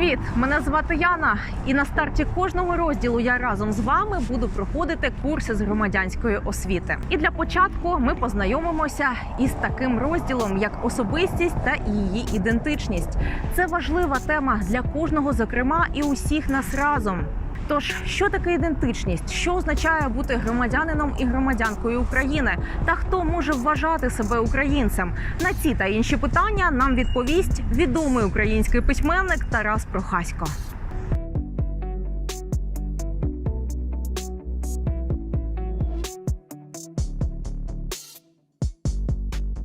Привіт! Мене звати Яна, і на старті кожного розділу я разом з вами буду проходити курси з громадянської освіти. І для початку ми познайомимося із таким розділом, як особистість та її ідентичність. Це важлива тема для кожного, зокрема, і усіх нас разом. Тож, що таке ідентичність? Що означає бути громадянином і громадянкою України? Та хто може вважати себе українцем? На ці та інші питання нам відповість відомий український письменник Тарас Прохасько.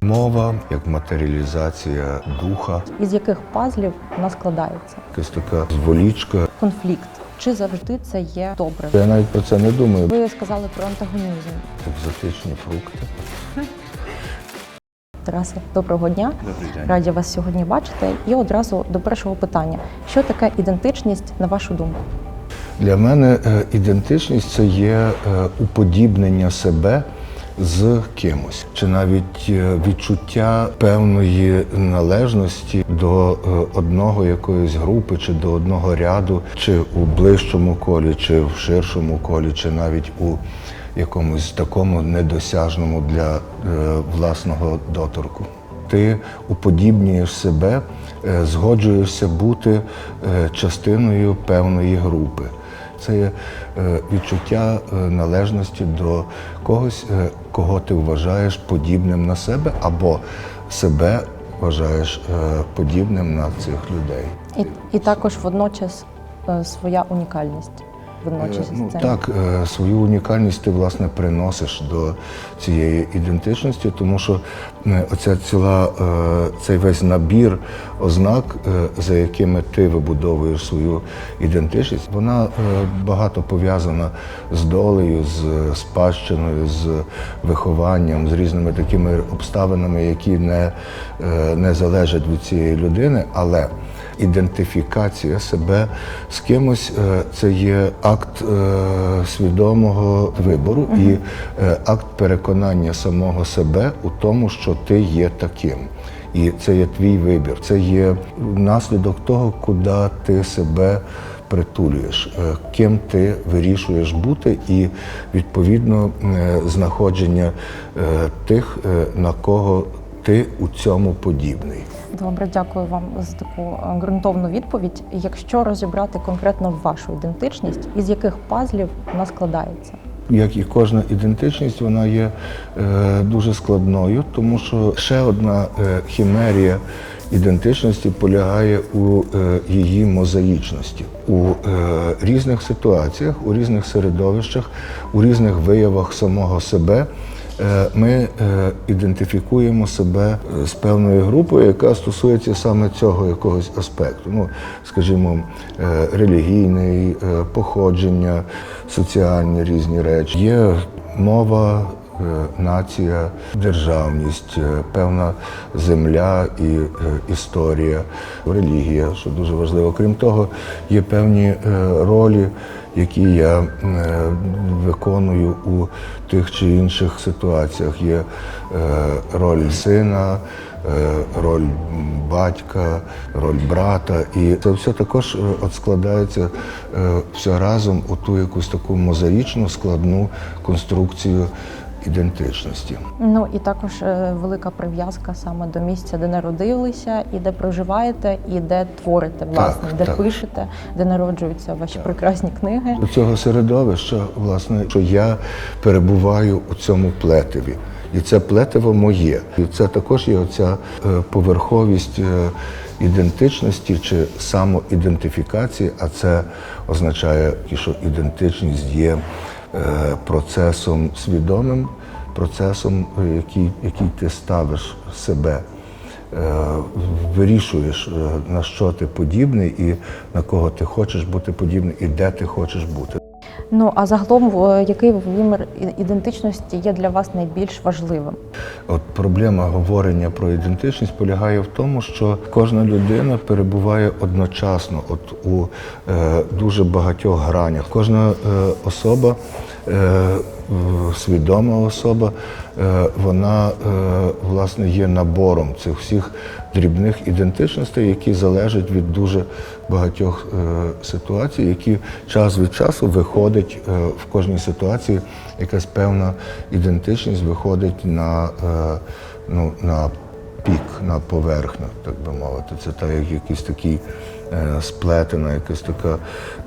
Мова як матеріалізація духа, із яких пазлів вона складається. якась така зволічка. Конфлікт. Чи завжди це є добре? Я навіть про це не думаю. Ви сказали про антагонізм. Екзотичні фрукти. Тарасе, доброго дня. Добрий день. Раді вас сьогодні бачити. І одразу до першого питання: що таке ідентичність на вашу думку? Для мене е, ідентичність це є е, уподібнення себе з кимось, чи навіть е, відчуття певної належності до е, одного якоїсь групи, чи до одного ряду, чи у ближчому колі, чи в ширшому колі, чи навіть у якомусь такому недосяжному для е, власного доторку. Ти уподібнюєш себе, згоджуєшся бути частиною певної групи. Це є е, відчуття е, належності до когось, е, кого ти вважаєш подібним на себе, або себе вважаєш подібним на цих людей. І, і також водночас своя унікальність. Водночас Е, Ну, так, е, свою унікальність ти власне приносиш до цієї ідентичності, тому що е, оця ціла цей весь набір ознак, за якими ти вибудовуєш свою ідентичність, вона багато пов'язана з долею, з спадщиною, з вихованням, з різними такими обставинами, які не, не залежать від цієї людини, але ідентифікація себе з кимось е, це є акт е, свідомого вибору і е, акт переконання самого себе у тому, що ти є таким. І це є твій вибір, це є наслідок того, куди ти себе притулюєш, ким ти вирішуєш бути, і відповідно знаходження тих, на кого ти у цьому подібний. Добре, дякую вам за таку е, ґрунтовну відповідь. Якщо розібрати конкретно вашу ідентичність, із яких пазлів вона складається? Як і кожна ідентичність, вона є е, дуже складною, тому що ще одна е, хімерія ідентичності полягає у е, її мозаїчності. У е, різних ситуаціях, у різних середовищах, у різних виявах самого себе. Е, Ми е, ідентифікуємо себе з певною групою, яка стосується саме цього якогось аспекту. Ну, скажімо, е, релігійний, е, походження, соціальні різні речі. Є мова, е, нація, державність, е, певна земля і е, історія, релігія, що дуже важливо. Крім того, є певні е, ролі, які я е, виконую у тих чи інших ситуаціях. Є е, роль сина, е, роль батька, роль брата. І це все також е, от складається е, все разом у ту якусь таку мозаїчну складну конструкцію ідентичності. Ну і також е, велика прив'язка саме до місця, де народилися, і де проживаєте, і де творите, власне, де так. пишете, де народжуються ваші прекрасні книги. До цього середовища, власне, що я перебуваю у цьому плетиві. І це плетиво моє. І це також є оця е, поверховість е, ідентичності чи самоідентифікації, а це означає, що ідентичність є процесом свідомим, процесом, е, який, який ти ставиш себе. Е, Вирішуєш, е, на що ти подібний і на кого ти хочеш бути подібний, і де ти хочеш бути. Ну а загалом, е, який вимір ідентичності є для вас найбільш важливим? От проблема говорення про ідентичність полягає в тому, що кожна людина перебуває одночасно, от у е, дуже багатьох гранях. Кожна е, особа е, свідома особа, е, вона е, власне є набором цих всіх дрібних ідентичностей, які залежать від дуже багатьох е, ситуацій, які час від часу виходить е, в кожній ситуації, якась певна ідентичність виходить на, е, ну, на пік, на поверхню, так би мовити. Це так, як якийсь такий е, сплетена, якась така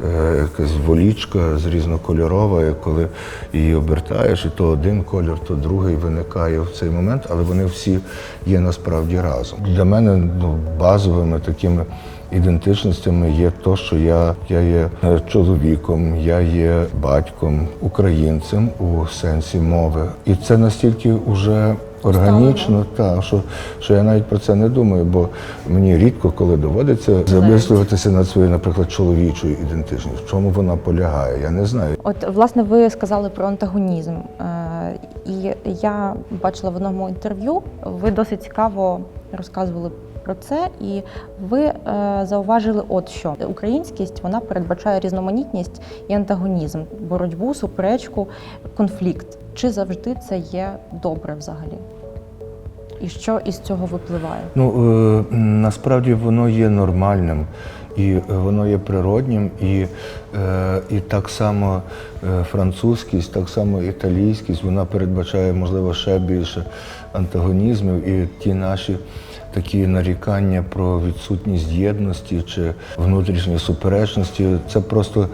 е, якась волічка з різнокольорова, коли її обертаєш, і то один кольор, то другий виникає в цей момент, але вони всі є насправді разом. Для мене ну, базовими такими. Ідентичностями є то, що я, я є е, чоловіком, я є батьком, українцем у сенсі мови. І це настільки вже органічно, та, що, що я навіть про це не думаю, бо мені рідко коли доводиться замислюватися над своєю, наприклад, чоловічою ідентичністю. В чому вона полягає? Я не знаю. От власне ви сказали про антагонізм, Е, і я бачила в одному інтерв'ю. Ви досить цікаво розказували про це, і ви е, зауважили, от що українськість вона передбачає різноманітність і антагонізм, боротьбу, суперечку, конфлікт. Чи завжди це є добре взагалі? І що із цього випливає? Ну е, насправді воно є нормальним і е, воно є природнім, і, е, і так само е, французькість, так само італійськість, вона передбачає, можливо, ще більше антагонізмів і ті наші. Такі нарікання про відсутність єдності чи внутрішньої суперечності, це просто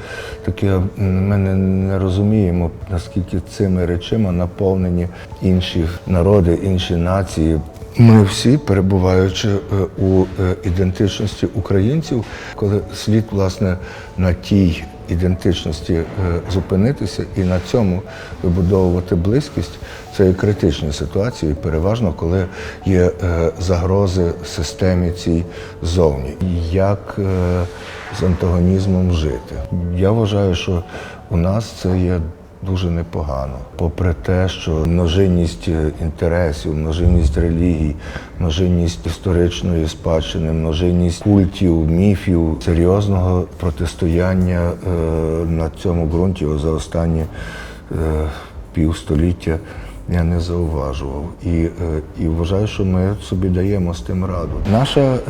таке. Ми не, розуміємо, наскільки цими речима наповнені інші народи, інші нації. Ми всі, перебуваючи е, у е, ідентичності українців, коли слід власне на тій ідентичності е, зупинитися і на цьому вибудовувати близькість, цієї критичної ситуації, переважно коли є е, загрози системі цій зовні. Як е, з антагонізмом жити? Я вважаю, що у нас це є дуже непогано. Попри те, що множинність е, інтересів, множинність релігій, множинність історичної спадщини, множинність культів, міфів, серйозного протистояння е, на цьому ґрунті за останні е, півстоліття я не зауважував. І, і вважаю, що ми собі даємо з тим раду. Наша е,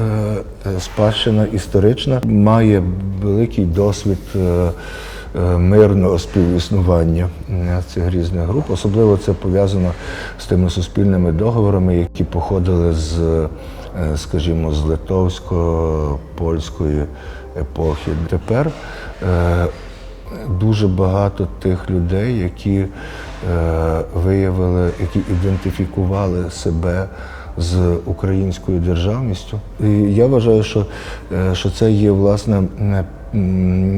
спадщина історична має великий досвід. е, Мирного співіснування е, цих різних груп. Особливо це пов'язано з тими суспільними договорами, які походили з, е, скажімо, з литовсько-польської епохи. Тепер е, дуже багато тих людей, які е, виявили, які ідентифікували себе з українською державністю. І я вважаю, що, е, що це є власне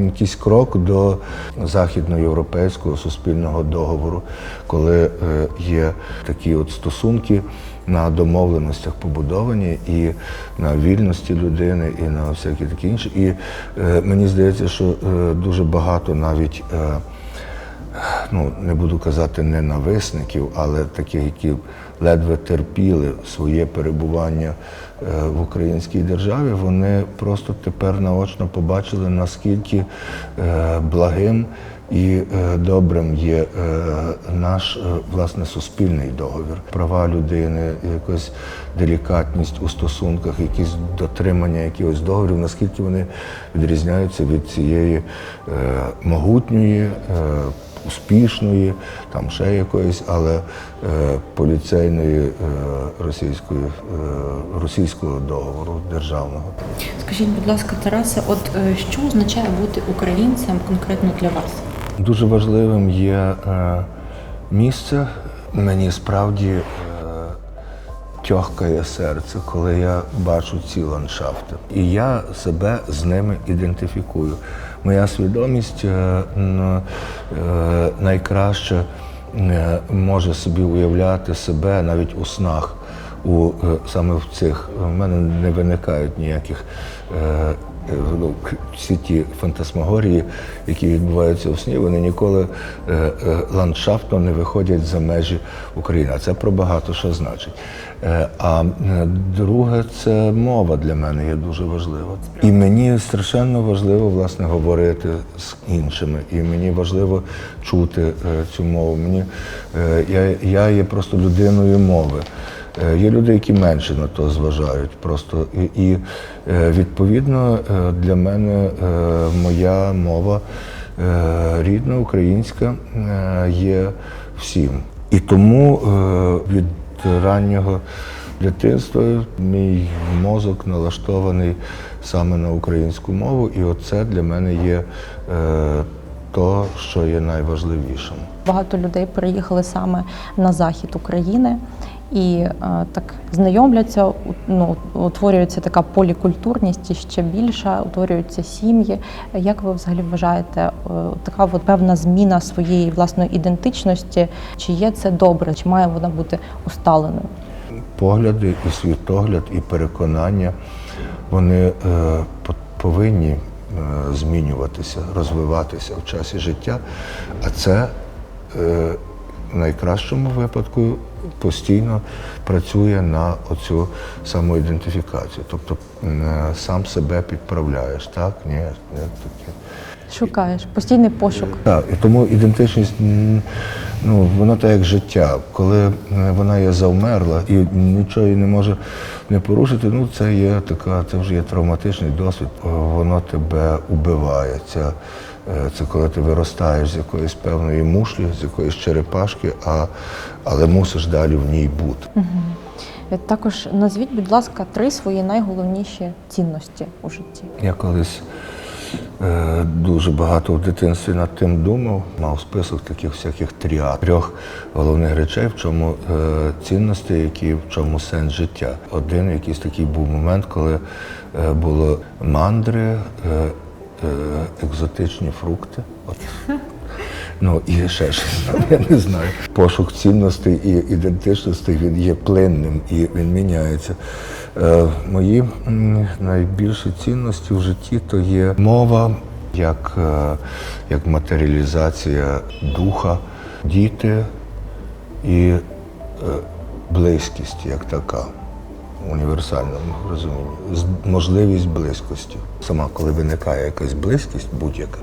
якийсь крок до західноєвропейського суспільного договору, коли е, є такі от стосунки на домовленостях побудовані і на вільності людини, і на всякі такі інші. І е, мені здається, що е, дуже багато навіть. Ну не буду казати ненависників, але таких, які ледве терпіли своє перебування е, в українській державі, вони просто тепер наочно побачили, наскільки е, благим і е, добрим є наш власне суспільний договір. Права людини, якась делікатність у стосунках, якісь дотримання якихось договорів, наскільки вони відрізняються від цієї могутньої. Успішної, там ще якоїсь, але е, поліцейної е, російської, е, російського договору державного. Скажіть, будь ласка, Тарасе, от е, що означає бути українцем конкретно для вас? Дуже важливим є е, місце. Мені справді тьохкає серце, коли я бачу ці ландшафти. І я себе з ними ідентифікую. Моя свідомість е, е, найкраще е, може собі уявляти себе навіть у снах. У, саме в цих У мене не виникають ніяких ну, всі ті фантасмагорії, які відбуваються у сні, вони ніколи е, ландшафтно не виходять за межі України. А це про багато що значить. Е, А е, друге, це мова для мене є дуже важлива. І мені страшенно важливо власне говорити з іншими. І мені важливо чути е, цю мову. Мені я, я є просто людиною мови. Є люди, які менше на то зважають. Просто і, і відповідно для мене моя мова рідна, українська є всім. І тому від раннього дитинства мій мозок налаштований саме на українську мову, і оце для мене є е, то, що є найважливішим. Багато людей приїхали саме на захід України і е, так знайомляться, ну, утворюється така полікультурність і ще більша, утворюються сім'ї. Як ви взагалі вважаєте, е, така от певна зміна своєї власної ідентичності? Чи є це добре, чи має вона бути усталеною? погляди, і світогляд, і переконання, вони е, повинні е, змінюватися, розвиватися в часі життя. А це е, в найкращому випадку постійно працює на оцю самоідентифікацію. Тобто е, сам себе підправляєш, так? Ні, ні, таке. Шукаєш постійний пошук. Так, і тому ідентичність, ну, воно так як життя. Коли вона є завмерла і нічого її не може не порушити, ну це є така, це вже є травматичний досвід. Воно тебе убиває. Е, це коли ти виростаєш з якоїсь певної мушлі, з якоїсь черепашки, а, але мусиш далі в ній бути. Е, Також назвіть, будь ласка, три свої найголовніші цінності у житті. Я колись е, дуже багато в дитинстві над тим думав, мав список таких всяких тріад, трьох головних речей, в чому е, цінності, які в чому сенс життя. Один якийсь такий був момент, коли е, було мандри, е, е, екзотичні фрукти. От. Ну і ще щось я не знаю. Пошук цінностей і ідентичностей він є плинним і він міняється. Е, мої найбільші цінності в житті то є мова, як, е, як матеріалізація духа, діти і е, близькість як така. Універсальному розумінні. Можливість близькості. Сама, коли виникає якась близькість, будь-яка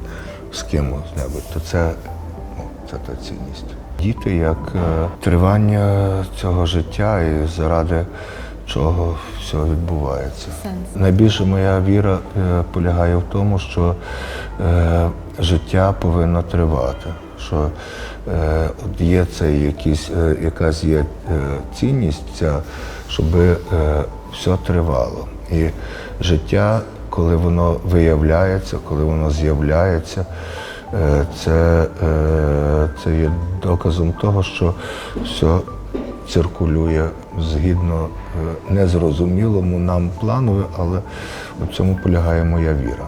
з кимось-небудь, то це, ну, це та цінність. Діти як е, тривання цього життя і заради чого все відбувається. Сенс. Найбільше моя віра е, полягає в тому, що е, життя повинно тривати. Що е, от є це якісь, е, якась є е, цінність, ця, щоб е, все тривало. І життя, коли воно виявляється, коли воно з'являється, е, це, е, це є доказом того, що все циркулює згідно е, незрозумілому нам плану, але в цьому полягає моя віра.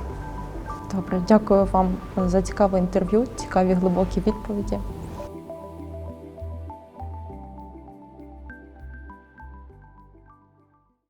Добре, дякую вам за цікаве інтерв'ю, цікаві глибокі відповіді.